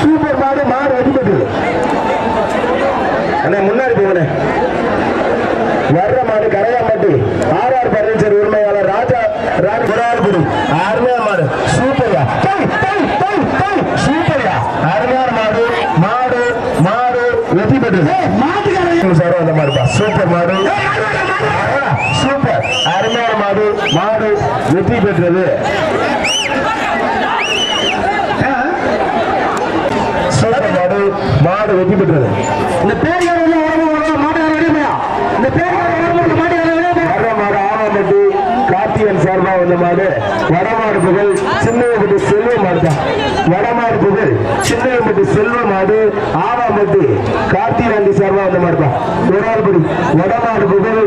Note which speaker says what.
Speaker 1: Super பாடு மாடு அடிபட்டு அண்ணா முன்னாடி போகணே வர்ற மாடு கரையாம்பட்டி ஆர் ஆர் பர்னிச்சர் உரிமையாளர் ராஜா ராஜ் புராணபுரி அருமையா மாடு. சூப்பர்யா. சூப்பர்யா. அருமையான மாடு. மாடு மாடு வெற்றி பெற்றது சார் அந்த மாடுப்பா சூப்பர் மாடு. சூப்பர். அருமையான மாடு மாடு வெற்றி பெற்றது மாடு வெற்றி பெற்றது.
Speaker 2: இந்த பேரியார் மாட்டுக்கார வெளியா இந்த மாட்டுக்கார
Speaker 1: மாடு கார்த்திகன் சார்பா வந்த மாடு. வடமாடு புகழ் சின்னவப்பட்டி செல்வ மாடு தான். வடமாடு புகழ் சின்னவப்பட்டி செல்வ மாடு ஆவாம்பட்டி சார்பா வந்த மாடு தான். வடமாடு புகழ்